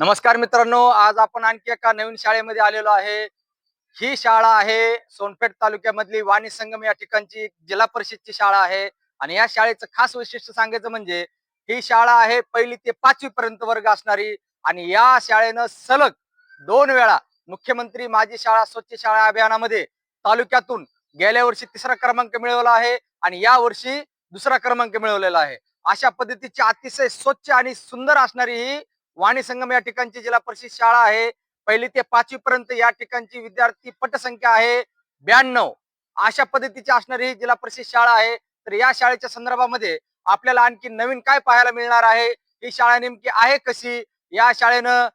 नमस्कार मित्रांनो आज आपण आणखी एका नवीन शाळेमध्ये आलेलो आहे. ही शाळा आहे सोनपेठ तालुक्यामधली वाणी संगम या ठिकाणची जिल्हा परिषदची शाळा आहे. आणि या शाळेचं खास वैशिष्ट्य सांगायचं म्हणजे ही शाळा आहे पहिली ते पाचवी पर्यंत वर्ग असणारी आणि या शाळेनं सलग दोन वेळा मुख्यमंत्री माझी शाळा स्वच्छ शाळा अभियानामध्ये तालुक्यातून गेल्या वर्षी तिसरा क्रमांक मिळवला आहे आणि या वर्षी दुसरा क्रमांक मिळवलेला आहे. अशा पद्धतीची अतिशय स्वच्छ आणि सुंदर असणारी ही वाणी संगम या ठिकाणची जिल्हा परिषद शाळा आहे. पहिली ते पाचवी पर्यंत या ठिकाणची विद्यार्थी पटसंख्या आहे. ब्याण्णव. अशा पद्धतीची असणारी ही जिल्हा परिषद शाळा आहे. तर या शाळेच्या संदर्भामध्ये आपल्याला आणखी नवीन काय पाहायला मिळणार आहे? ही शाळा नेमकी आहे कशी? या शाळेनं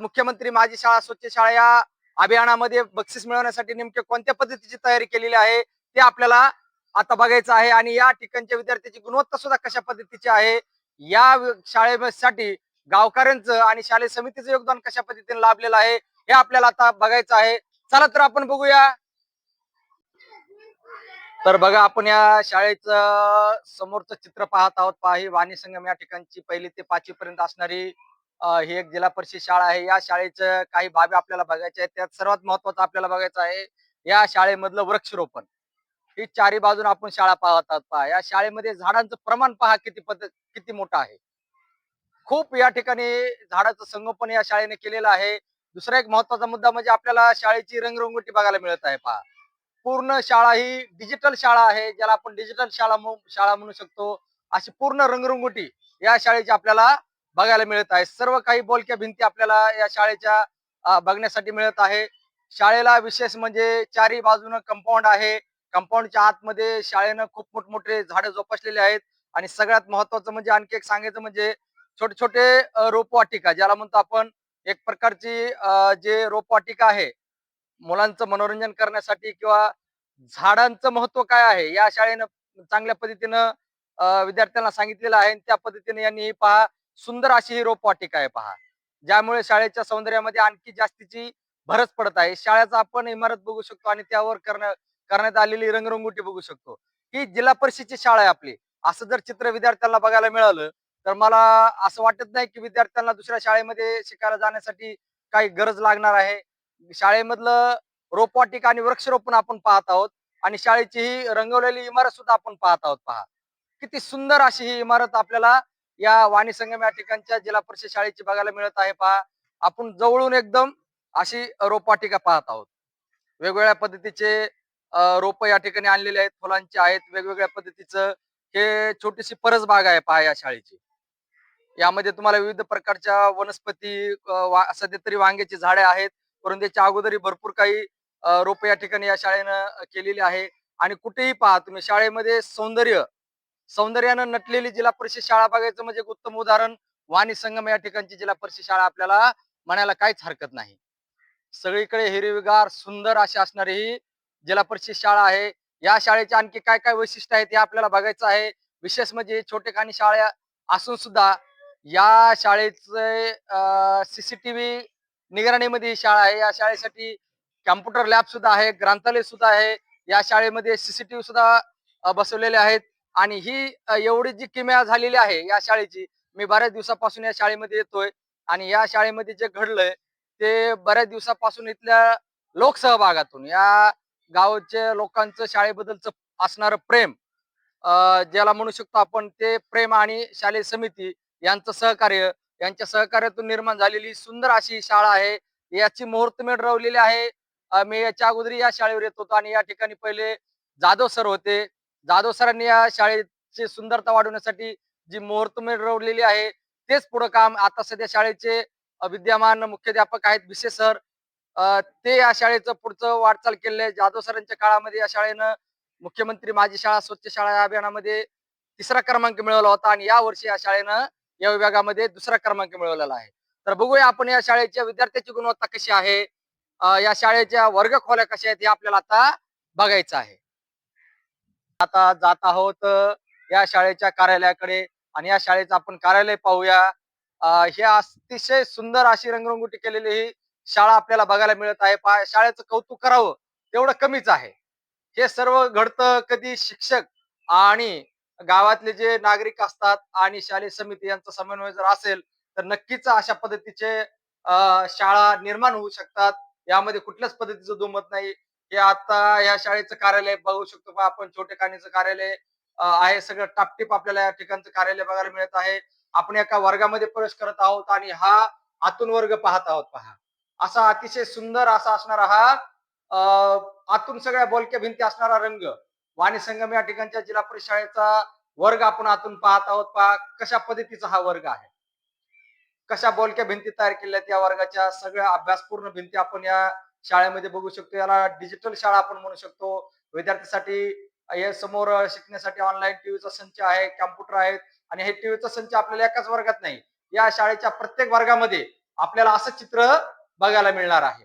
मुख्यमंत्री माझी शाळा स्वच्छ शाळा या अभियानामध्ये बक्षीस मिळवण्यासाठी नेमके कोणत्या पद्धतीची तयारी केलेली आहे? ते आपल्याला आता बघायचं आहे. आणि या ठिकाणच्या विद्यार्थ्याची गुणवत्ता सुद्धा कशा पद्धतीची आहे? या शाळेसाठी गावकऱ्यांचं आणि शालेय समितीचं योगदान कशा पद्धतीने लाभलेलं आहे हे आपल्याला आता बघायचं आहे. चला तर आपण बघूया. तर बघा आपण या शाळेचं समोरचं चित्र पाहत आहोत. पहा ही वाणी संगम या ठिकाणची पहिली ते पाचवी पर्यंत असणारी ही एक जिल्हा परिषद शाळा आहे. या शाळेचं काही बाबी आपल्याला बघायच्या आहेत. त्यात सर्वात महत्वाचं आपल्याला बघायचं आहे या शाळेमधलं वृक्षरोपण. ही चारी बाजून आपण शाळा पाहत आहोत. पहा या शाळेमध्ये झाडांचं प्रमाण पहा किती पद्धत किती मोठं आहे. खूप या ठिकाणी झाडाचं संगोपन या शाळेने केलेलं आहे. दुसरा एक महत्त्वाचा मुद्दा म्हणजे आपल्याला शाळेची रंगरंगोटी बघायला मिळत आहे पहा. पूर्ण शाळा ही डिजिटल शाळा आहे ज्याला आपण डिजिटल शाळा शाळा म्हणू शकतो. अशी पूर्ण रंगरंगोटी या शाळेची आपल्याला बघायला मिळत आहे. सर्व काही बोलक्या भिंती आपल्याला या शाळेच्या बघण्यासाठी मिळत आहे. शाळेला विशेष म्हणजे चारी बाजूनं कंपाऊंड आहे. कंपाऊंडच्या आतमध्ये शाळेनं खूप मोठमोठे झाडं जोपासलेले आहेत. आणि सगळ्यात महत्वाचं म्हणजे आणखी एक सांगायचं म्हणजे छोटे छोटे रोपवाटिका ज्याला म्हणतो आपण एक प्रकारची जे रोपवाटिका आहे मुलांचं मनोरंजन करण्यासाठी किंवा झाडांचं महत्त्व काय आहे या शाळेनं चांगल्या पद्धतीनं विद्यार्थ्यांना सांगितलेलं आहे त्या पद्धतीने यांनी ही पहा सुंदर अशी ही रोपवाटिका आहे पहा. ज्यामुळे शाळेच्या सौंदर्यामध्ये आणखी जास्तीची भरच पडत आहे. शाळेचा आपण इमारत बघू शकतो आणि त्यावर करण्या करण्यात आलेली रंगरंगोटी बघू शकतो. ही जिल्हा परिषदची शाळा आहे आपली. असं जर चित्र विद्यार्थ्यांना बघायला मिळालं तर मला असं वाटत नाही की विद्यार्थ्यांना दुसऱ्या शाळेमध्ये शिकायला जाण्यासाठी काही गरज लागणार आहे. शाळेमधलं रोपवाटिका आणि वृक्षरोपण आपण पाहत आहोत आणि शाळेची ही रंगवलेली इमारत सुद्धा आपण पाहत आहोत पहा. किती सुंदर अशी ही इमारत आपल्याला या वाणी संगम या ठिकाणच्या जिल्हा परिषद शाळेची बघायला मिळत आहे पहा. आपण जवळून एकदम अशी रोपवाटिका पाहत आहोत. वेगवेगळ्या पद्धतीचे रोप या ठिकाणी आणलेले आहेत. फुलांचे आहेत. वेगवेगळ्या पद्धतीचं हे छोटीशी परसबाग आहे पहा या शाळेची. यामध्ये तुम्हाला विविध प्रकारच्या वनस्पती सध्या तरी वांग्याची झाडे आहेत. परंतु त्याच्या अगोदरी भरपूर काही रोपे या ठिकाणी या शाळेनं केलेली आहे. आणि कुठेही पहा तुम्ही शाळेमध्ये सौंदर्य सौंदर्यानं नटलेली जिल्हा परिषद शाळा बघायचं म्हणजे एक उत्तम उदाहरण वाणी संगम या ठिकाणची जिल्हा परिषद शाळा आपल्याला म्हणायला काहीच हरकत नाही. सगळीकडे हिरवीगार सुंदर अशी असणारी ही जिल्हा परिषद शाळा आहे. या शाळेचे आणखी काय काय वैशिष्ट्य आहेत हे आपल्याला बघायचं आहे. विशेष म्हणजे छोटेखानी शाळा असून सुद्धा या शाळेचे सीसीटीव्ही निगराणीमध्ये ही शाळा आहे. या शाळेसाठी कॅम्प्युटर लॅब सुद्धा आहे ग्रंथालय सुद्धा आहे. या शाळेमध्ये सीसीटीव्ही सुद्धा बसवलेले आहेत. आणि ही एवढी जी किमया झालेली आहे या शाळेची मी बऱ्याच दिवसापासून या शाळेमध्ये येतोय. आणि या शाळेमध्ये जे घडलंय ते बऱ्याच दिवसापासून इथल्या लोकसहभागातून या गावच्या लोकांचं शाळेबद्दलचं असणारं प्रेम ज्याला म्हणू शकतो आपण ते प्रेम आणि शालेय समिती यांचं सहकार्य यांच्या सहकार्यातून निर्माण झालेली सुंदर अशी शाळा आहे. याची मुहूर्तमेढ रवलेली आहे. मी याच्या अगोदर या शाळेवर येत होतो आणि या ठिकाणी पहिले जाधव सर होते. जाधव सरांनी या शाळेची सुंदरता वाढवण्यासाठी जी मुहूर्तमेढ रवलेली आहे तेच पुढं काम आता सध्या शाळेचे विद्यमान मुख्याध्यापक आहेत विशेष सर. ते या शाळेचं पुढचं वाटचाल केले जाधव सरांच्या काळामध्ये या शाळेनं मुख्यमंत्री माझी शाळा स्वच्छ शाळा या अभियानामध्ये तिसरा क्रमांक मिळवला होता आणि या वर्षी या शाळेनं या विभागामध्ये दुसरा क्रमांक मिळवलेला आहे. तर बघूया आपण या शाळेच्या विद्यार्थ्याची गुणवत्ता कशी आहे. या शाळेच्या वर्ग खोल्या कशा आहेत हे आपल्याला आता बघायचं आहे. आता जात आहोत या शाळेच्या कार्यालयाकडे आणि या शाळेचं आपण कार्यालय पाहूया. हे अतिशय सुंदर अशी रंगरंगोटी केलेली ही शाळा आपल्याला बघायला मिळत आहे. पहा शाळेचं कौतुक करावं तेवढं कमीच आहे. हे सर्व घडतं कधी शिक्षक आणि गावातले जे नागरिक असतात आणि शालेय समिती यांचा समन्वय जर असेल तर नक्कीच अशा पद्धतीचे शाळा निर्माण होऊ शकतात. यामध्ये कुठल्याच पद्धतीचं दुमत नाही. हे आता या शाळेचं कार्यालय बघू शकतो का आपण छोटेखानीचं कार्यालय आहे. सगळं टापटीप आपल्याला या ठिकाणचं कार्यालय बघायला मिळत आहे. आपण एका वर्गामध्ये प्रवेश करत आहोत आणि हा आतून वर्ग पाहत आहोत पहा. असा अतिशय सुंदर असा असणारा हा अ, आतून सगळ्या बोलक्या भिंती असणारा रंग वाणी संगम या ठिकाणच्या जिल्हा परिषद शाळेचा वर्ग आपण आतून पाहत आहोत पहा कशा पद्धतीचा हा वर्ग आहे. कशा बोलक्या भिंती तयार केल्या या वर्गाच्या सगळ्या अभ्यासपूर्ण भिंती आपण या शाळेमध्ये बघू शकतो. याला डिजिटल शाळा आपण म्हणू शकतो. विद्यार्थ्यांसाठी हे समोर शिकण्यासाठी ऑनलाईन टीव्हीचा संच आहे, कॉम्प्युटर आहेत आणि हे टीव्हीचा संच आपल्याला एकाच वर्गात नाही. या शाळेच्या प्रत्येक वर्गामध्ये आपल्याला असं चित्र बघायला मिळणार आहे.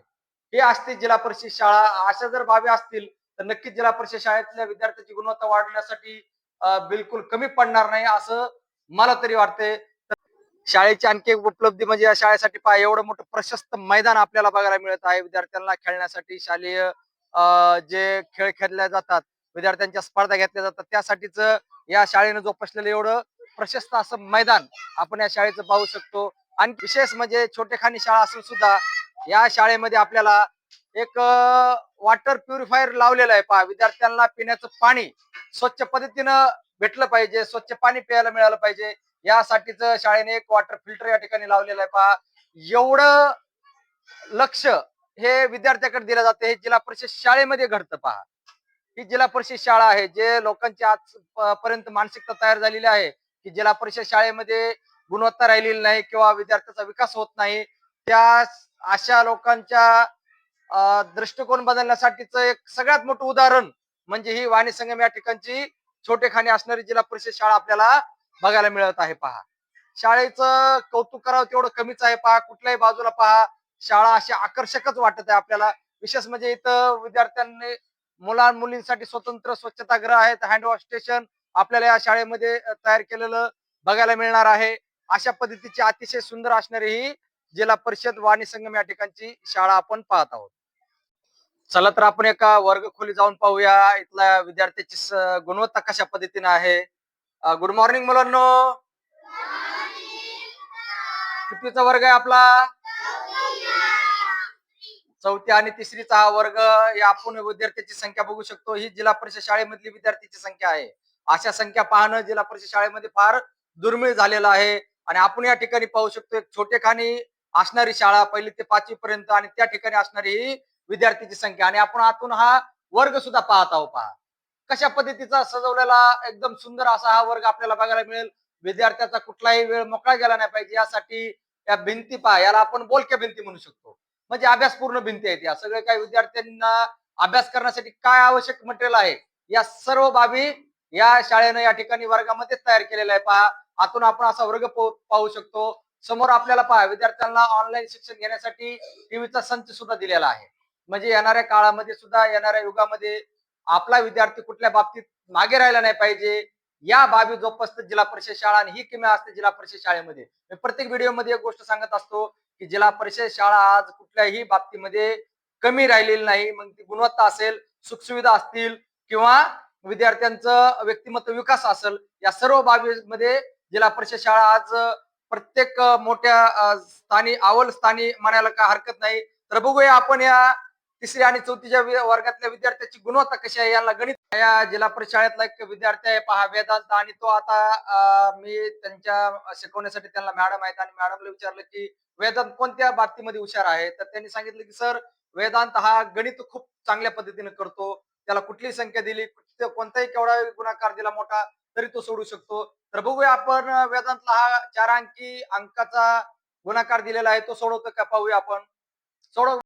हे असते जिल्हा परिषद शाळा. अशा जर बाबी असतील तर नक्कीच जिल्हा परिषद शाळेतल्या विद्यार्थ्यांची गुणवत्ता वाढवण्यासाठी बिलकुल कमी पडणार नाही असं मला तरी वाटते शाळेची आणखी एक उपलब्धी म्हणजे या शाळेसाठी पहा एवढं मोठं प्रशस्त मैदान आपल्याला बघायला मिळत आहे. विद्यार्थ्यांना खेळण्यासाठी शालेय अ, जे खेळ खेळले जातात, विद्यार्थ्यांच्या स्पर्धा घेतल्या जातात त्यासाठीच या शाळेनं जोपासलेलं एवढं प्रशस्त असं मैदान आपण या शाळेचं पाहू शकतो. आणि विशेष म्हणजे छोटेखानी शाळा असून सुद्धा या शाळेमध्ये आपल्याला एक वॉटर प्युरिफायर लावलेलं आहे पहा. विद्यार्थ्यांना पिण्याचं पाणी स्वच्छ पद्धतीनं भेटलं पाहिजे, स्वच्छ पाणी प्यायला मिळालं पाहिजे. यासाठीच शाळेने एक वॉटर फिल्टर या ठिकाणी लावलेलं आहे पहा. एवढं लक्ष हे विद्यार्थ्याकडे दिलं जातं. हे जिल्हा परिषद शाळेमध्ये घडतं पहा. ही जिल्हा परिषद शाळा आहे. जे लोकांची आज पर्यंत मानसिकता तयार झालेली आहे, की जिल्हा परिषद शाळेमध्ये गुणवत्ता राहिलेली नाही किंवा विद्यार्थ्याचा विकास होत नाही. त्या अशा लोकांच्या दृष्टिकोन बदलण्यासाठीच एक सगळ्यात मोठं उदाहरण म्हणजे ही वाणी संगम या ठिकाणची छोटेखानी असणारी जिल्हा परिषद शाळा आपल्याला बघायला मिळत आहे पहा. शाळेचं कौतुक करावं तेवढं कमीच आहे पहा. कुठल्याही बाजूला पहा शाळा अशी आकर्षकच वाटत आहे आपल्याला. विशेष म्हणजे इथं विद्यार्थ्यांनी मुला मुलींसाठी स्वतंत्र स्वच्छतागृह आहेत, हँडवॉश स्टेशन आपल्याला या शाळेमध्ये तयार केलेलं बघायला मिळणार आहे. अशा पद्धतीची अतिशय सुंदर असणारी ही जिल्हा परिषद वाणी संगम या ठिकाणची शाळा आपण पाहत आहोत. चला तर आपण एका वर्ग खोली जाऊन पाहूया. इथल्या विद्यार्थ्याची गुणवत्ता कशा पद्धतीने आहे. गुड मॉर्निंग मुलांनो. कितीचा वर्ग आहे आपला? चौथी आणि तिसरीचा हा वर्ग या आपण विद्यार्थ्याची संख्या बघू शकतो. ही जिल्हा परिषद शाळेमधली विद्यार्थ्यांची संख्या आहे. अशा संख्या पाहणं जिल्हा परिषद शाळेमध्ये फार दुर्मिळ झालेलं आहे आणि आपण या ठिकाणी पाहू शकतो एक छोटेखानी असणारी शाळा पहिली ते पाचवी पर्यंत आणि त्या ठिकाणी असणारी ही विद्यार्थ्यांची संख्या आणि आपण आतून हा वर्ग सुद्धा पाहत आहोत पहा. कशा पद्धतीचा सजवलेला एकदम सुंदर असा हा वर्ग आपल्याला बघायला मिळेल. विद्यार्थ्याचा कुठलाही वेळ मोकळा गेला नाही पाहिजे यासाठी या भिंती पहा याला आपण बोलक्या भिंती म्हणू शकतो. म्हणजे अभ्यासपूर्ण भिंती आहेत या. सगळे काही विद्यार्थ्यांना अभ्यास करण्यासाठी काय आवश्यक मटेरियल आहे, या सर्व बाबी या शाळेनं या ठिकाणी वर्गामध्ये तयार केलेल्या आहे पहा. आतून आपण असा वर्ग पाहू शकतो. समोर आपल्याला पहा विद्यार्थ्यांना ऑनलाईन शिक्षण घेण्यासाठी टीव्हीचा संच सुद्धा दिलेला आहे. म्हणजे येणाऱ्या काळामध्ये सुद्धा येणाऱ्या युगामध्ये आपला विद्यार्थी कुठल्या बाबतीत मागे राहिला नाही पाहिजे. या बाबी जोपासतात जिल्हा परिषद शाळा आणि ही किमया असते जिल्हा परिषद शाळेमध्ये. मी प्रत्येक व्हिडिओमध्ये एक गोष्ट सांगत असतो, की जिल्हा परिषद शाळा आज कुठल्याही बाबतीमध्ये कमी राहिलेली नाही. मग ती गुणवत्ता असेल, सुखसुविधा असतील किंवा विद्यार्थ्यांचं व्यक्तिमत्व विकास असेल, या सर्व बाबीमध्ये जिल्हा परिषद शाळा आज प्रत्येक मोठ्या स्थानी अव्वल स्थानी म्हणायला काही हरकत नाही. तर बघूया आपण या तिसरी आणि चौथीच्या वर्गातल्या विद्यार्थ्याची गुणवत्ता कशी आहे याला गणित या जिल्हा परिषदेतला एक विद्यार्थी आहे पहा वेदांत आणि तो आता मी त्यांच्या शिकवण्यासाठी त्यांना मॅडम आहेत आणि मॅडमला विचारलं, की वेदांत कोणत्या बाबतीमध्ये हुशार आहे? तर त्यांनी सांगितलं, की सर वेदांत हा गणित खूप चांगल्या पद्धतीने करतो. त्याला कुठलीही संख्या दिली, कोणताही केवढा गुणाकार दिला मोठा तरी तो सोडू शकतो. तर बघूया आपण वेदांतला हा चार अंकी अंकाचा गुणाकार दिलेला आहे तो सोडवतो का पाहूया आपण. सोडव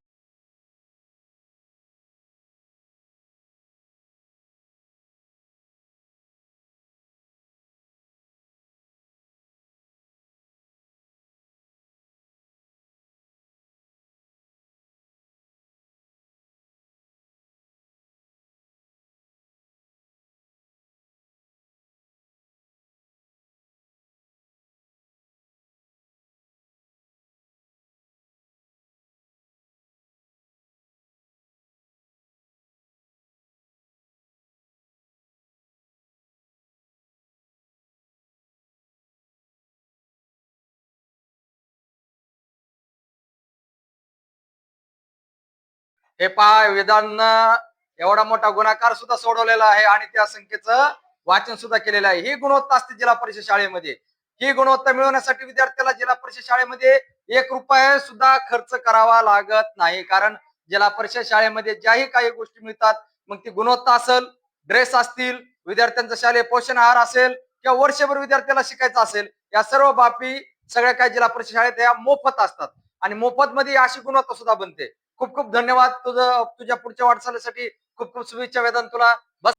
हे पहा वेदांना एवढा मोठा गुणाकार सुद्धा सोडवलेला आहे आणि त्या संख्येचं वाचन सुद्धा केलेलं आहे. ही गुणवत्ता असते जिल्हा परिषद शाळेमध्ये. ही गुणवत्ता मिळवण्यासाठी विद्यार्थ्याला जिल्हा परिषद शाळेमध्ये एक रुपये सुद्धा खर्च करावा लागत नाही. कारण जिल्हा परिषद शाळेमध्ये ज्याही काही गोष्टी मिळतात मग ती गुणवत्ता असेल ड्रेस असतील विद्यार्थ्यांचा शालेय पोषण आहार असेल किंवा वर्षभर विद्यार्थ्याला शिकायचं असेल या सर्व बाबी सगळ्या काही जिल्हा परिषद शाळेत या मोफत असतात. आणि मोफत मध्ये अशी गुणवत्ता सुद्धा बनते. खूप खूप धन्यवाद तुझं तुझ्या पुढच्या वाटचालीसाठी. खूप खूप शुभेच्छा वेदन तुला. बस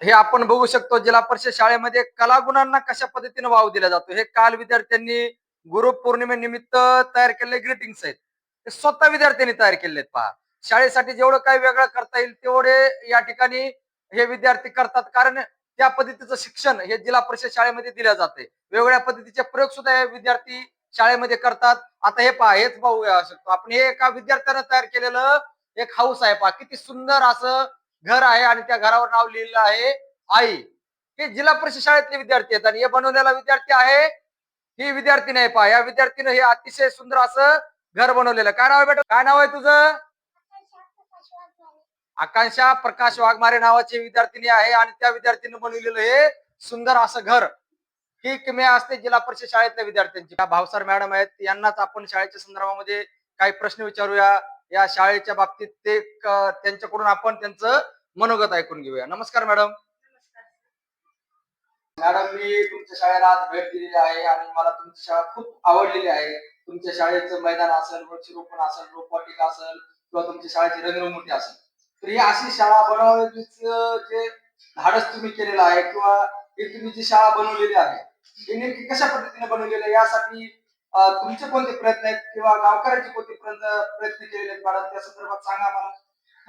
हे आपण बघू शकतो जिल्हा परिषद शाळेमध्ये कलागुणांना कशा पद्धतीने वाव दिला जातो. हे काल विद्यार्थ्यांनी गुरु पौर्णिमेनिमित्त तयार केलेले ग्रीटिंग्स आहेत. ते स्वतः विद्यार्थ्यांनी तयार केलेत आहेत पहा. शाळेसाठी जेवढं काही वेगळं करता येईल तेवढे या ठिकाणी हे विद्यार्थी करतात. कारण त्या पद्धतीचं शिक्षण हे जिल्हा परिषद शाळेमध्ये दिलं जाते वेगवेगळ्या पद्धतीचे प्रयोग सुद्धा हे विद्यार्थी शाळेमध्ये करतात. आता हे पहा हेच पाहू शकतो आपण हे एका विद्यार्थ्यानं तयार केलेलं एक हाऊस आहे. पहा किती सुंदर असं घर आहे आणि त्या घरावर नाव लिहिलेलं आहे आई. हे जिल्हा परिषद शाळेतले विद्यार्थी आहेत आणि हे बनवलेला विद्यार्थी आहे. ही विद्यार्थी नाही पहा या विद्यार्थीनं हे अतिशय सुंदर असं घर बनवलेलं. काय नाव आहे बेटा? काय नाव आहे तुझं? आकांक्षा प्रकाश वाघमारे नावाची विद्यार्थिनी आहे आणि त्या विद्यार्थीनं बनवलेलं हे सुंदर असं घर. ही किमया असते जिल्हा परिषद शाळेतल्या विद्यार्थ्यांची. भावसार मॅडम आहेत यांनाच आपण शाळेच्या संदर्भामध्ये काही प्रश्न विचारूया. या शाळेच्या बाबतीत ते त्यांच्याकडून आपण त्यांचं मनोगत ऐकून घेऊया. नमस्कार मॅडम. मॅडम मी तुमच्या शाळेला आज भेट दिलेली आहे आणि मला तुमची शाळा खूप आवडलेली आहे. तुमच्या शाळेचं मैदान असेल वृक्षरोपण असेल रोपवाटिका असेल किंवा तुमच्या शाळेची रंगरंगोटी असेल. तर ही अशी शाळा बनवण्याचं जे धाडस तुम्ही केलेलं आहे किंवा ही तुम्ही जी शाळा बनवलेली आहे नेमकी कशा पद्धतीने बनवलेलं आहे? यासाठी तुमचे कोणते प्रयत्न आहेत किंवा गावकऱ्यांचे कोणते प्रयत्न केलेले आहेत मॅडम? त्या संदर्भात सांगा मला.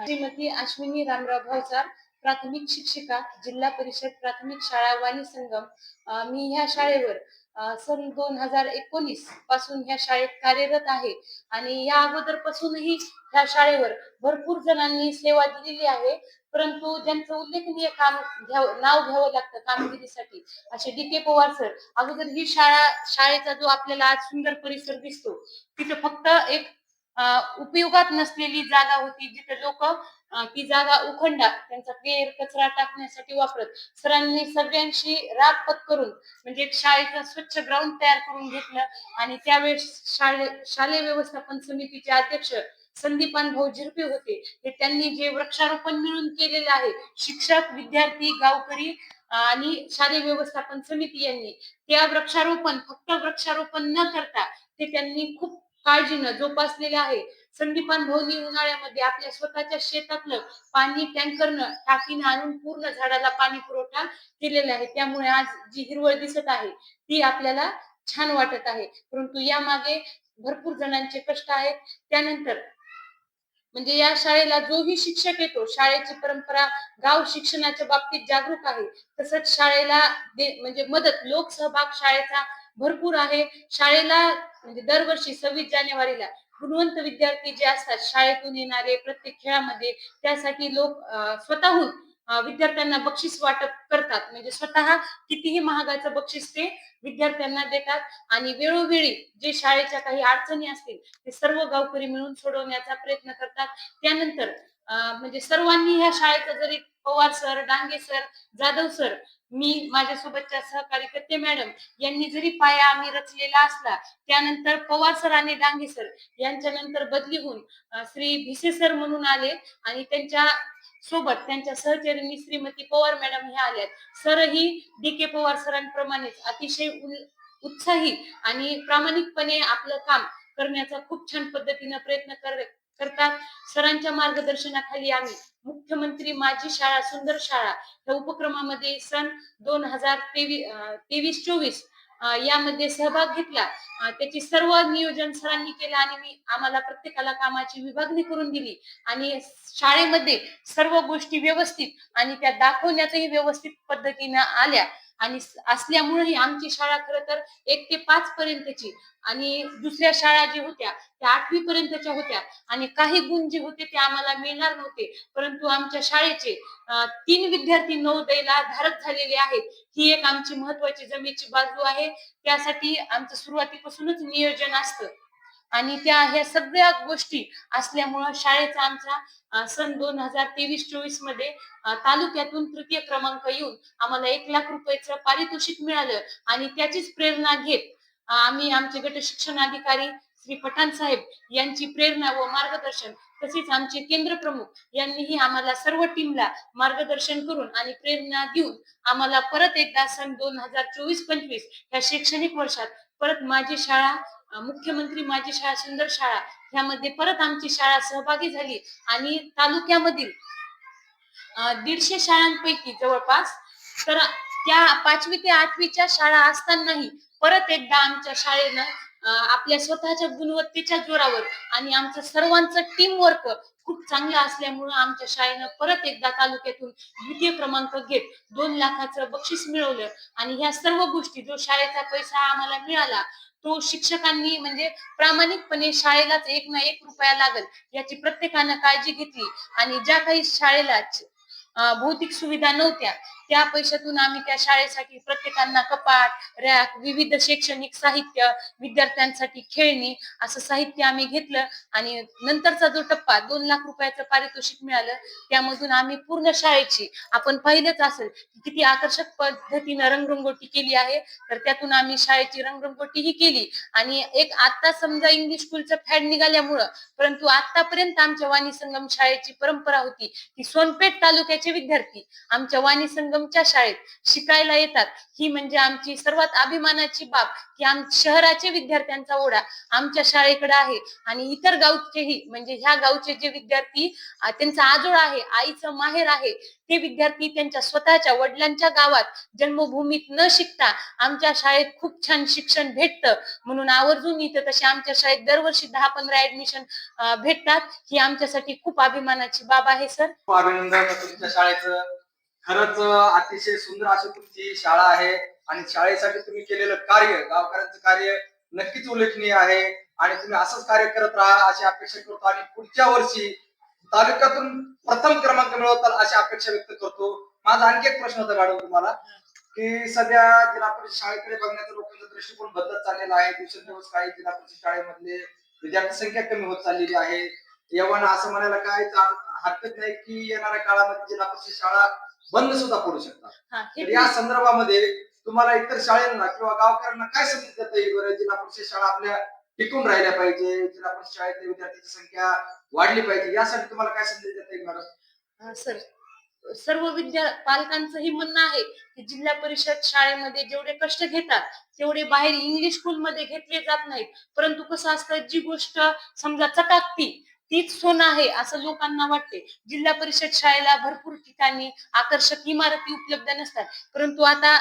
श्रीमती अश्विनी रामराव भावसार प्राथमिक शिक्षिका जिल्हा परिषद प्राथमिक शाळा वाणी संगम. मी ह्या शाळेवर सन दोन हजार एकोणीसपासून ह्या शाळेत कार्यरत आहे. आणि या अगोदर पासूनही ह्या शाळेवर भरपूर जणांनी सेवा दिलेली आहे. परंतु ज्यांचं उल्लेखनीय काम घ्याव नाव घ्यावं लागतं कामगिरीसाठी. असे डी के पवार सर अगोदर ही शाळा शाळेचा जो आपल्याला आज सुंदर परिसर दिसतो तिथं फक्त एक उपयोगात नसलेली जागा होती जिथे लोक ती जागा उखंडा त्यांचा केर कचरा टाकण्यासाठी वापरत. सरांनी सगळ्यांशी राग करून म्हणजे शाळेचं स्वच्छ ग्राउंड तयार करून घेतलं. आणि त्यावेळेस शाळे शालेय व्यवस्थापन समितीचे अध्यक्ष संदीपान भाऊ झिरपे होते. हे त्यांनी जे वृक्षारोपण मिळून केलेलं आहे शिक्षक विद्यार्थी गावकरी आणि शालेय व्यवस्थापन समिती यांनी त्या वृक्षारोपण फक्त वृक्षारोपण न करता ते त्यांनी खूप काळजीनं जोपासलेले आहे. संदीपान भाऊनी उन्हाळ्यामध्ये आपल्या स्वतःच्या शेतातलं पाणी टँकरनं टाकीनं आणून पूर्ण झाडाला पाणी पुरवठा केलेला आहे. त्यामुळे आज जी हिरवळ दिसत आहे ती आपल्याला छान वाटत आहे. परंतु यामागे भरपूर जणांचे कष्ट आहेत. त्यानंतर म्हणजे या शाळेला जोही शिक्षक येतो. शाळेची परंपरा गाव शिक्षणाच्या बाबतीत जागरूक आहे. तसंच शाळेला दे- म्हणजे मदत लोकसहभाग शाळेचा भरपूर आहे. शाळेला म्हणजे दरवर्षी सव्वीस जानेवारीला गुणवंत विद्यार्थी जे असतात शाळेतून येणारे प्रत्येक खेळामध्ये त्यासाठी लोक स्वतःहून विद्यार्थ्यांना बक्षीस वाटप करतात. म्हणजे स्वतः कितीही महागाचं बक्षीस ते विद्यार्थ्यांना देतात आणि वेळोवेळी जे शाळेच्या काही अडचणी असतील ते सर्व गावकरी मिळून सोडवण्याचा प्रयत्न करतात. त्यानंतर म्हणजे सर्वांनी ह्या शाळेचा जरी Pawar sir Dange sir Jadhav sir मी माझ्यासोबतच्या सहकारी कत्ते मॅडम यांनी जरी पाया आम्ही रचलेला असला त्यानंतर पवार सर आणि डांगे सर यांच्या नंतर बदली होऊन श्री भिसे सर म्हणून आले आणि त्यांच्या सोबत त्यांच्या सहचरिणी श्रीमती पवार मॅडम ह्या आल्यात सरही डी के पवार सरांप्रमाणेच अतिशय उत्साही आणि प्रामाणिकपणे आपलं काम करण्याचा खूप छान पद्धतीनं प्रयत्न कर करतात. सरांच्या मार्गदर्शनाखाली आम्ही मुख्यमंत्री माझी शाळा सुंदर शाळा या उपक्रमामध्ये सन दोन हजार तेवीस तेवीस चोवीस यामध्ये सहभाग घेतला. त्याची सर्व नियोजन सरांनी केलं आणि मी आम्हाला प्रत्येकाला कामाची विभागणी करून दिली. आणि शाळेमध्ये सर्व गोष्टी व्यवस्थित आणि त्या दाखवण्यातही व्यवस्थित पद्धतीनं आल्या. आणि असल्यामुळे असल्यामुळेही आमची शाळा खरं तर एक ते पाच पर्यंतची आणि दुसऱ्या शाळा ज्या होत्या त्या आठवी पर्यंतच्या होत्या आणि काही गुण जे होते ते आम्हाला मिळणार नव्हते. परंतु आमच्या शाळेचे तीन विद्यार्थी नवोदयला धारक झालेले आहेत. ही एक आमची महत्वाची जमेची बाजू आहे. त्यासाठी आमचं सुरुवातीपासूनच नियोजन असतं. आणि त्या ह्या सगळ्या गोष्टी असल्यामुळं शाळेचा आमचा सन दोन हजार तेवीस चोवीसमध्ये तालुक्यातून तृतीय क्रमांक येऊन आम्हाला एक लाख रुपयाचं पारितोषिक मिळालं आणि त्याचीच प्रेरणा घेत आम्ही आमचे गट शिक्षण अधिकारी श्री पठाण साहेब यांची प्रेरणा व मार्गदर्शन तसेच आमचे केंद्र प्रमुख यांनीही आम्हाला सर्व टीमला मार्गदर्शन करून आणि प्रेरणा देऊन आम्हाला परत एकदा सन दोन हजार चोवीस पंचवीस या शैक्षणिक वर्षात परत माझी शाळा मुख्यमंत्री माझी शाळा सुंदर शाळा ह्यामध्ये परत आमची शाळा सहभागी झाली आणि तालुक्यामधील दीडशे शाळांपैकी जवळपास तर त्या पाचवी ते आठवीच्या शाळा असतानाही परत एकदा आमच्या शाळेनं आपल्या स्वतःच्या गुणवत्तेच्या जोरावर आणि आमचं सर्वांचं टीम वर्क खूप चांगलं असल्यामुळं आमच्या शाळेनं परत एकदा तालुक्यातून द्वितीय क्रमांक घेत दोन लाखाचं बक्षीस मिळवलं. आणि ह्या सर्व गोष्टी जो शाळेचा पैसा आम्हाला मिळाला तो शिक्षकांनी म्हणजे प्रामाणिकपणे शाळेलाच एक ना एक रुपया लागल याची प्रत्येकानं काळजी घेतली. आणि ज्या काही शाळेला भौतिक सुविधा नव्हत्या त्या पैशातून आम्ही त्या शाळेसाठी प्रत्येकांना कपाट रॅक विविध शैक्षणिक साहित्य विद्यार्थ्यांसाठी खेळणी असं साहित्य आम्ही घेतलं आणि नंतरचा जो टप्पा दोन लाख रुपयाचं पारितोषिक मिळालं त्यामधून आम्ही पूर्ण शाळेची आपण पाहिलंच असेल किती आकर्षक पद्धतीनं रंगरंगोटी केली आहे तर त्यातून आम्ही शाळेची रंगरंगोटी ही केली. आणि एक आता समजा इंग्लिश स्कूलचं फॅड निघाल्यामुळं परंतु आतापर्यंत आमच्या वाणी संगम शाळेची परंपरा होती की सोनपेठ तालुक्याचे विद्यार्थी आमच्या वाणी संगम तुमच्या शाळेत शिकायला येतात. ही म्हणजे आमची सर्वात अभिमानाची बाब की आम शहराचे विद्यार्थ्यांचा ओढा आमच्या शाळेकडे आहे. आणि इतर गावचेही म्हणजे ह्या गावचे जे विद्यार्थी त्यांचा आजोळ आहे आईचं माहेर आहे ते विद्यार्थी त्यांच्या स्वतःच्या वडिलांच्या गावात जन्मभूमीत न शिकता आमच्या शाळेत खूप छान शिक्षण भेटतं. म्हणून आवर्जून इथं तसे आमच्या शाळेत दरवर्षी दहा पंधरा ऍडमिशन भेटतात. ही आमच्यासाठी खूप अभिमानाची बाब आहे सर. अभिनंदन तुमच्या शाळेचं. खरंच अतिशय सुंदर अशी तुमची शाळा आहे आणि शाळेसाठी तुम्ही केलेलं कार्य गावकऱ्यांचं कार्य नक्कीच उल्लेखनीय आहे. आणि तुम्ही असंच कार्य करत राहा अशी अपेक्षा करतो आणि पुढच्या वर्षी तालुक्यातून प्रथम क्रमांक मिळवताल अशी अपेक्षा व्यक्त करतो. माझा आणखी एक प्रश्न होता मॅडम तुम्हाला की सध्या जिल्हा परिषद शाळेकडे बघण्याचा लोकांचा दृष्टिकोन बदलत चाललेला आहे. दिवसेंदिवस काही जिल्हा परिषद शाळेमधले विद्यार्थी संख्या कमी होत चाललेली आहे. यवना असं म्हणायला काय? हरकत नाही की येणाऱ्या काळामध्ये जिल्हा परिषद शाळा बंद सुद्धा पडू शकतात. हा हे तर या संदर्भामध्ये तुम्हाला इतर शाळांना किंवा गावकऱ्यांना काय संदेश देता येईल बरं? जिल्हा परिषद शाळा आपल्या टिकून राहिल्या पाहिजे जिल्हा परिषद शाळेतल्या विद्यार्थ्यांची संख्या वाढली पाहिजे यासाठी तुम्हाला काय संदेश देता येईल मॅडम? सर सर्व विद्या पालकांचंही म्हणणं आहे की जिल्हा परिषद शाळेमध्ये जेवढे कष्ट घेतात तेवढे बाहेर इंग्लिश स्कूलमध्ये घेतले जात नाहीत. परंतु कसं असतं जी गोष्ट समजा चटाकती तीच सोनं आहे असं लोकांना वाटते. जिल्हा परिषद शाळेला भरपूर ठिकाणी आकर्षक इमारती उपलब्ध नसतात. परंतु आता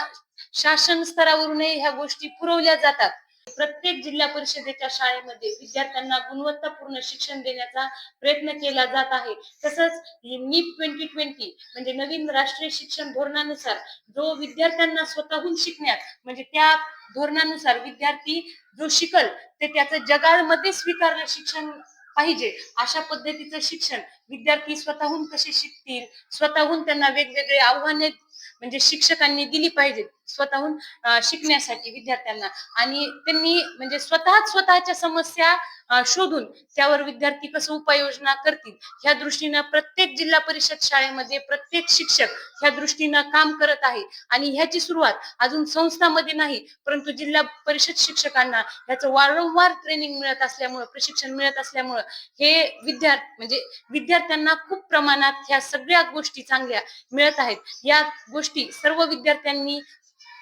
शासन स्तरावरूनही ह्या गोष्टी पुरवल्या जातात. प्रत्येक जिल्हा परिषदेच्या शाळेमध्ये विद्यार्थ्यांना गुणवत्तापूर्ण शिक्षण देण्याचा प्रयत्न केला जात आहे. तसंच नीट ट्वेंटी ट्वेंटी म्हणजे नवीन राष्ट्रीय शिक्षण धोरणानुसार जो विद्यार्थ्यांना स्वतःहून शिकण्यात म्हणजे त्या धोरणानुसार विद्यार्थी जो शिकल ते त्याचं जगामध्ये स्वीकारलं शिक्षण पाहिजे. अशा पद्धतीचं शिक्षण विद्यार्थी स्वतःहून कसे शिकतील? स्वतःहून त्यांना वेगवेगळे आव्हाने म्हणजे शिक्षकांनी दिली पाहिजे स्वतःहून शिकण्यासाठी विद्यार्थ्यांना. आणि त्यांनी म्हणजे स्वतःच स्वतःच्या समस्या शोधून त्यावर विद्यार्थी कसं उपाययोजना करतील ह्या दृष्टीनं प्रत्येक जिल्हा परिषद शाळेमध्ये प्रत्येक शिक्षक ह्या दृष्टीनं काम करत आहे. आणि ह्याची सुरुवात अजून संस्थामध्ये नाही परंतु जिल्हा परिषद शिक्षकांना ह्याचं वारंवार ट्रेनिंग मिळत असल्यामुळं प्रशिक्षण मिळत असल्यामुळं हे विद्यार्थी म्हणजे विद्यार्थ्यांना खूप प्रमाणात ह्या सगळ्या गोष्टी चांगल्या मिळत आहेत. या गोष्टी सर्व विद्यार्थ्यांनी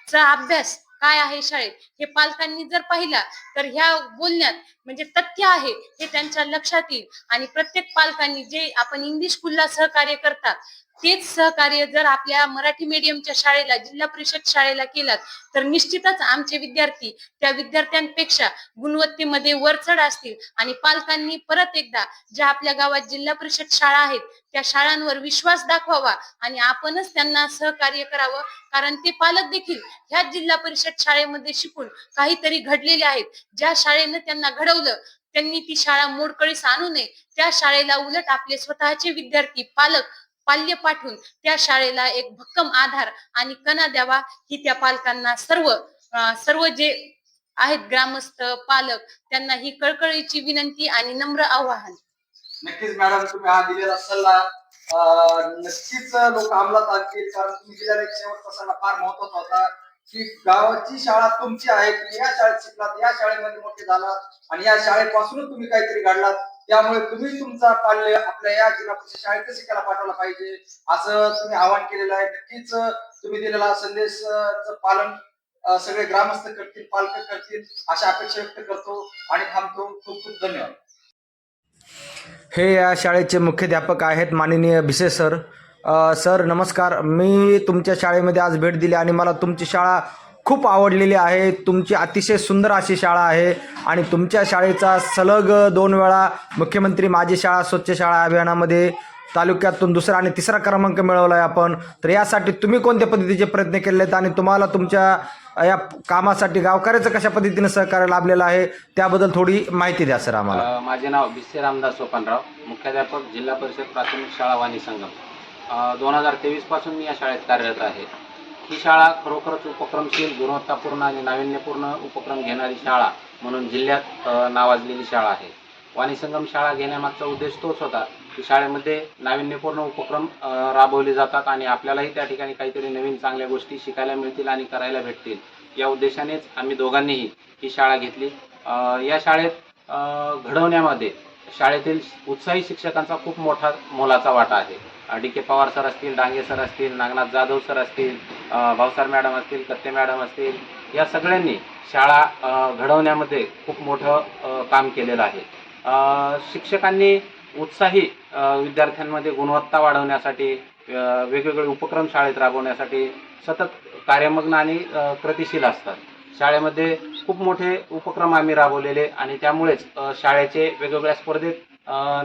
चा अभ्यास काय आहे शाळेत हे पालकांनी जर पाहिला तर ह्या बोलण्यात म्हणजे तथ्य आहे हे त्यांच्या लक्षात येईल. आणि प्रत्येक पालकांनी जे आपण इंग्लिश स्कूलला सहकार्य करतात तेच सहकार्य जर आपल्या मराठी मीडियमच्या शाळेला जिल्हा परिषद शाळेला केलात तर निश्चितच आमचे विद्यार्थी त्या विद्यार्थ्यांपेक्षा गुणवत्तेमध्ये वरचढ असतील. आणि पालकांनी परत एकदा ज्या आपल्या गावात जिल्हा परिषद शाळा आहेत त्या शाळांवर विश्वास दाखवावा आणि आपणच त्यांना सहकार्य करावं. कारण ते पालक देखील ह्या जिल्हा परिषद शाळेमध्ये शिकून काहीतरी घडलेले आहेत. ज्या शाळेनं त्यांना घडवलं त्यांनी ती शाळा मोडकळीस आणू नये. त्या शाळेला उलट आपले स्वतःचे विद्यार्थी पालक पाल्य पाठवून त्या शाळेला एक भक्कम आधार आणि कणा द्यावा ही त्या पालकांना सर्व सर्व जे आहेत ग्रामस्थ पालक त्यांना ही कळकळीची विनंती आणि नम्र आवाहन. नक्कीच मॅडम तुम्ही हा दिलेला सल्ला नक्कीच लोक अंमलात आणतील कारण तुम्ही दिलेला एक शेवटचा सल्ला फार महत्त्वाचा होता. की गावाची शाळा तुमची आहे तुम्ही या शाळेत शिकलात या शाळेमध्ये मोठे झालात आणि या शाळेपासूनच तुम्ही काहीतरी घडलात त्यामुळे तुम्ही तुमचा पाल्य आपल्या या जिल्हा परिषद शाळेत शिकायला पाठवला पाहिजे असं तुम्ही आवाहन केलेलं आहे. नक्कीच तुम्ही दिलेला संदेश पालन सगळे ग्रामस्थ करतील पालक करतील अशा अपेक्षा व्यक्त करतो आणि थांबतो. खूप खूप धन्यवाद. हे या शाळेचे मुख्याध्यापक आहेत माननीय भिसे सर. सर नमस्कार. मी तुमच्या शाळेमध्ये आज भेट दिली आणि मला तुमची शाळा खूप आवडलेली आहे. तुमची अतिशय सुंदर अशी शाळा आहे आणि तुमच्या शाळेचा सलग दोन वेळा मुख्यमंत्री माझी शाळा स्वच्छ शाळा अभियानामध्ये तालुक्यातून दुसरा आणि तिसरा क्रमांक मिळवला आहे आपण. तर यासाठी तुम्ही कोणत्या पद्धतीचे प्रयत्न केले आहेत आणि तुम्हाला तुमच्या या कामासाठी गावकऱ्याचं कशा पद्धतीनं सहकार्य लाभलेलं आहे त्याबद्दल थोडी माहिती द्या सर आम्हाला. माझे नाव भिसे रामदास सोपानराव मुख्याध्यापक जिल्हा परिषद प्राथमिक शाळा वाणी संगम. दोन हजार तेवीसपासून मी या शाळेत कार्यरत आहे. ही शाळा खरोखरच उपक्रमशील गुणवत्तापूर्ण आणि नाविन्यपूर्ण उपक्रम घेणारी शाळा म्हणून जिल्ह्यात नावाजलेली शाळा आहे. वाणी संगम शाळा घेण्यामागचा उद्देश तोच होता की शाळेमध्ये नाविन्यपूर्ण उपक्रम राबवले जातात आणि आपल्यालाही त्या ठिकाणी काहीतरी नवीन चांगल्या गोष्टी शिकायला मिळतील आणि करायला भेटतील. या उद्देशानेच आम्ही दोघांनीही ही शाळा घेतली. या शाळेत घडवण्यामध्ये शाळेतील उत्साही शिक्षकांचा खूप मोठा मोलाचा वाटा आहे. डी के पवार सर असतील डांगे सर असतील नागनाथ जाधव सर असतील भाऊसार भावसार मॅडम असतील कत्ते मॅडम असतील या सगळ्यांनी शाळा घडवण्यामध्ये खूप मोठं काम केलेलं आहे. शिक्षकांनी उत्साही विद्यार्थ्यांमध्ये गुणवत्ता वाढवण्यासाठी वेगवेगळे उपक्रम शाळेत राबवण्यासाठी सतत कार्यमग्न आणि कृतिशील असतात. शाळेमध्ये खूप मोठे उपक्रम आम्ही राबवलेले आणि त्यामुळेच शाळेचे वेगवेगळ्या स्पर्धेत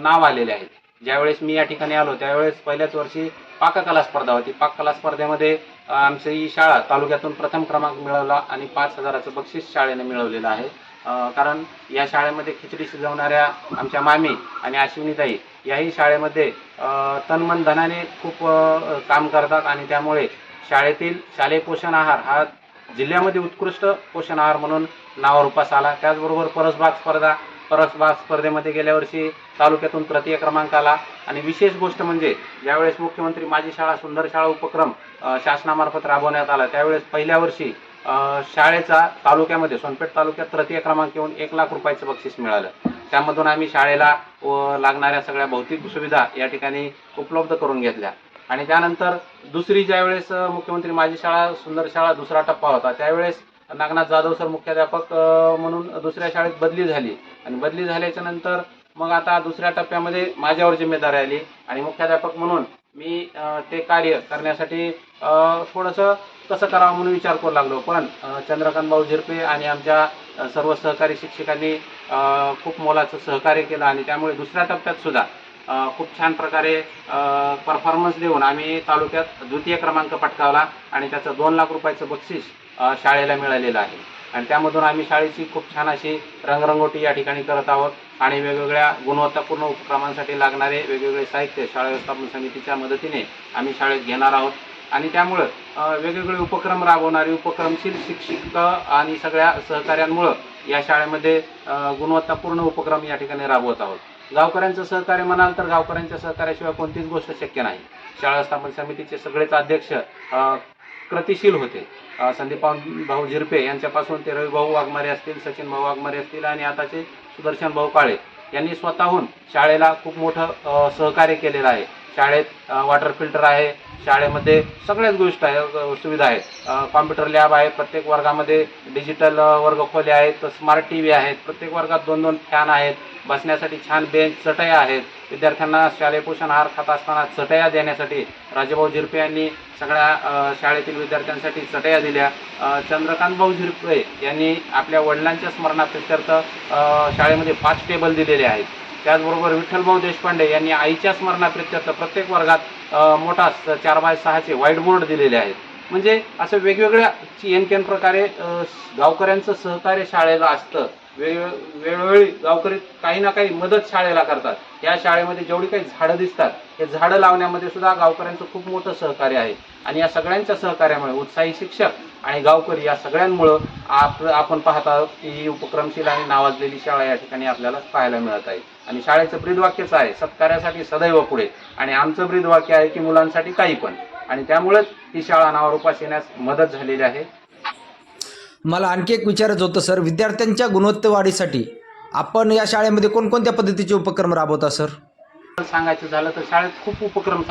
नाव आलेले आहेत. ज्यावेळेस मी या ठिकाणी आलो त्यावेळेस पहिल्याच वर्षी पाककला स्पर्धा होती. पाककला स्पर्धेमध्ये आमची ही शाळा तालुक्यातून प्रथम क्रमांक मिळवला आणि पाच हजाराचं बक्षीस शाळेने मिळवलेलं आहे. कारण या शाळेमध्ये खिचडी शिजवणाऱ्या आमच्या मामी आणि अश्विनीताई याही शाळेमध्ये तनमन धनाने खूप काम करतात आणि त्यामुळे शाळेतील शालेय पोषण आहार हा जिल्ह्यामध्ये उत्कृष्ट पोषण आहार म्हणून नावारूपास आला. त्याचबरोबर परसबाग स्पर्धा परसबाग स्पर्धेमध्ये गेल्या वर्षी तालुक्यातून तृतीय क्रमांक आला. आणि विशेष गोष्ट म्हणजे ज्यावेळेस मुख्यमंत्री माझी शाळा सुंदर शाळा उपक्रम शासनामार्फत राबवण्यात आला त्यावेळेस पहिल्या वर्षी शाळेचा तालुक्यामध्ये सोनपेठ तालुक्यात तृतीय क्रमांक येऊन एक लाख रुपयाचं बक्षीस मिळालं. त्यामधून आम्ही शाळेला व लागणाऱ्या सगळ्या भौतिक सुविधा या ठिकाणी उपलब्ध करून घेतल्या. आणि त्यानंतर दुसरी ज्यावेळेस मुख्यमंत्री माझी शाळा सुंदर शाळा दुसरा टप्पा होता त्यावेळेस नागनाथ जाधव सर मुख्याध्यापक म्हणून दुसऱ्या शाळेत बदली झाली. आणि बदली झाल्याच्यानंतर मग आता दुसऱ्या टप्प्यामध्ये माझ्यावर जिम्मेदारी आली. आणि मुख्याध्यापक म्हणून मी ते कार्य करण्यासाठी थोडंसं कसं करावं म्हणून विचार करू लागलो. पण चंद्रकांत भाऊ झिरपे आणि आमच्या सर्व सहकारी शिक्षकांनी खूप मोलाचं सहकार्य केलं. आणि त्यामुळे दुसऱ्या टप्प्यात सुद्धा खूप छान प्रकारे परफॉर्मन्स देऊन आम्ही तालुक्यात द्वितीय क्रमांक पटकावला. आणि त्याचं दोन लाख रुपयाचं बक्षीस शाळेला मिळालेलं आहे. आणि त्यामधून आम्ही शाळेची खूप छान अशी रंगरंगोटी या ठिकाणी करत आहोत आणि वेगवेगळ्या गुणवत्तापूर्ण उपक्रमांसाठी लागणारे वेगवेगळे साहित्य शाळा व्यवस्थापन समितीच्या मदतीने आम्ही शाळेत घेणार आहोत. आणि त्यामुळं वेगवेगळे उपक्रम राबवणारे उपक्रमशील शिक्षक आणि सगळ्या सहकार्यांमुळं या शाळेमध्ये गुणवत्तापूर्ण उपक्रम या ठिकाणी राबवत आहोत. गावकऱ्यांचं सहकार्य म्हणाल तर गावकऱ्यांच्या सहकार्याशिवाय कोणतीच गोष्ट शक्य नाही. शाळा स्थापन समितीचे सगळेच अध्यक्ष कृतिशील होते. अ, संदीप भाऊ झिरपे यांच्यापासून ते रविभाऊ वाघमारे असतील सचिन भाऊ वाघमारे असतील आणि आताचे सुदर्शन भाऊ काळे यांनी स्वतःहून शाळेला खूप मोठं सहकार्य केलेलं आहे. शाळेत वॉटर फिल्टर आहे शाळेमध्ये सगळ्याच गोष्ट आहे सुविधा आहेत. कॉम्प्युटर लॅब आहे प्रत्येक वर्गामध्ये डिजिटल अ, वर्गखोले आहेत स्मार्ट टी व्ही आहेत प्रत्येक वर्गात दोन दोन फॅन आहेत. बसण्यासाठी छान बेंच चटया आहेत. विद्यार्थ्यांना शालेय पोषण आहार खात असताना चटया देण्यासाठी राजेभाऊ झिरपे यांनी सगळ्या शाळेतील विद्यार्थ्यांसाठी चटया दिल्या. चंद्रकांत भाऊ झिरपे यांनी आपल्या वडिलांच्या स्मरणाप्रित्यर्थ शाळेमध्ये पाच टेबल दिलेले आहेत. त्याचबरोबर विठ्ठलभाऊ देशपांडे यांनी आईच्या स्मरणाप्रित्यर्थ प्रत्येक वर्गात मोठा स- चार बाय सहाचे व्हाईट बोर्ड दिलेले आहेत. म्हणजे असं वेगवेगळ्या एन केन प्रकारे गावकऱ्यांचं सहकार्य शाळेला असतं. वेळोवेळी गावकरी काही ना काही मदत शाळेला करतात. या शाळेमध्ये जेवढी काही झाडं दिसतात हे झाडं लावण्यामध्ये सुद्धा गावकऱ्यांचं खूप मोठं सहकार्य आहे. आणि या सगळ्यांच्या सहकार्यामुळे उत्साही शिक्षक आणि गावकरी या सगळ्यांमुळं आप आपण पाहता आहोत की ही उपक्रमशील आणि नावाजलेली शाळा या ठिकाणी आपल्याला पाहायला मिळत आहे. आणि शाळेचं ब्रीदवाक्यच आहे सत्कार्यासाठी सदैव पुढे. आणि आमचं ब्रीदवाक्य आहे की मुलांसाठी काही पण. आणि त्यामुळेच ही शाळा नावारूपास येण्यास मदत झालेली आहे. मला आणखी एक विचारायचं होतं सर. विद्यार्थ्यांच्या गुणवत्तेवाढीसाठी आपण या शाळेमध्ये कोणकोणत्या पद्धतीचे उपक्रम राबवता सर? सांगायचं झालं तर शाळेत खूप उपक्रम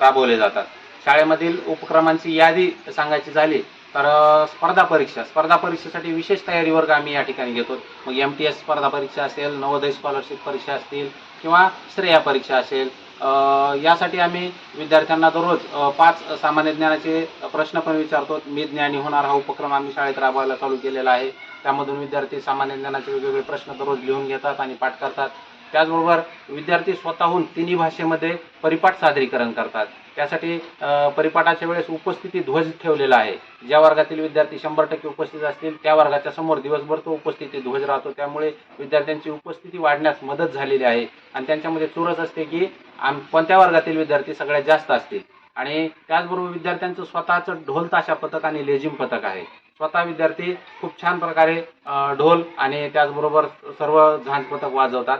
राबवले जातात. शाळेमधील उपक्रमांची यादी सांगायची झाली तर स्पर्धा परीक्षा. स्पर्धा परीक्षेसाठी विशेष तयारी वर्ग आम्ही या ठिकाणी घेतो. मग एम टी एस स्पर्धा परीक्षा असेल नवोदय स्कॉलरशिप परीक्षा असतील किंवा श्रेया परीक्षा असेल यासाठी आम्ही विद्यार्थ्यांना दररोज पाच सामान्य ज्ञानाचे प्रश्न पण विचारतो. मी ज्ञानी होणार हा उपक्रम आम्ही शाळेत राबवायला चालू केलेला आहे. त्यामधून विद्यार्थी सामान्य ज्ञानाचे वेगवेगळे प्रश्न दररोज लिहून घेतात आणि पाठ करतात. त्याचबरोबर विद्यार्थी स्वतःहून तिन्ही भाषेमध्ये परिपाठ सादरीकरण करतात. त्यासाठी परिपाठाच्या वेळेस उपस्थिती ध्वज ठेवलेला आहे. ज्या वर्गातील विद्यार्थी शंभर टक्के उपस्थित असतील त्या वर्गाच्या समोर दिवसभर तो उपस्थिती ध्वज राहतो. त्यामुळे विद्यार्थ्यांची उपस्थिती वाढण्यास मदत झालेली आहे. आणि त्यांच्यामध्ये चुरस असते की आम कोणत्या वर्गातील विद्यार्थी सगळ्यात जास्त असतील. आणि त्याचबरोबर विद्यार्थ्यांचं स्वतःचं ढोल ताशा पथक आणि लेझिम पथक आहे. स्वतः विद्यार्थी खूप छान प्रकारे ढोल आणि त्याचबरोबर सर्व झांज पथक वाजवतात.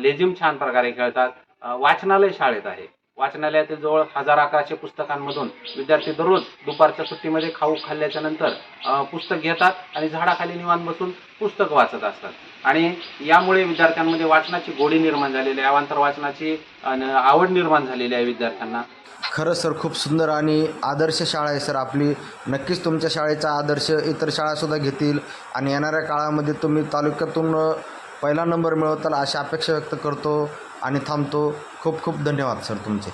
लेझिम छान प्रकारे खेळतात. वाचनालय शाळेत आहे. वाचनालयातील जवळ हजार अकराशे पुस्तकांमधून विद्यार्थी दररोज दुपारच्या सुट्टीमध्ये खाऊ खाल्ल्याच्या नंतर पुस्तक घेतात आणि झाडाखाली निवांत बसून पुस्तक वाचत असतात. आणि यामुळे विद्यार्थ्यांमध्ये वाचनाची गोडी निर्माण झालेली आहे अवांतर वाचनाची आवड निर्माण झालेली आहे विद्यार्थ्यांना. खरंच सर खूप सुंदर आणि आदर्श शाळा आहे सर आपली. नक्कीच तुमच्या शाळेचा आदर्श इतर शाळासुद्धा घेतील आणि येणाऱ्या काळामध्ये तुम्ही तालुक्यातून पहिला नंबर मिळवताल अशी अपेक्षा व्यक्त करतो आणि थांबतो. खूप खूप धन्यवाद सर तुमचे.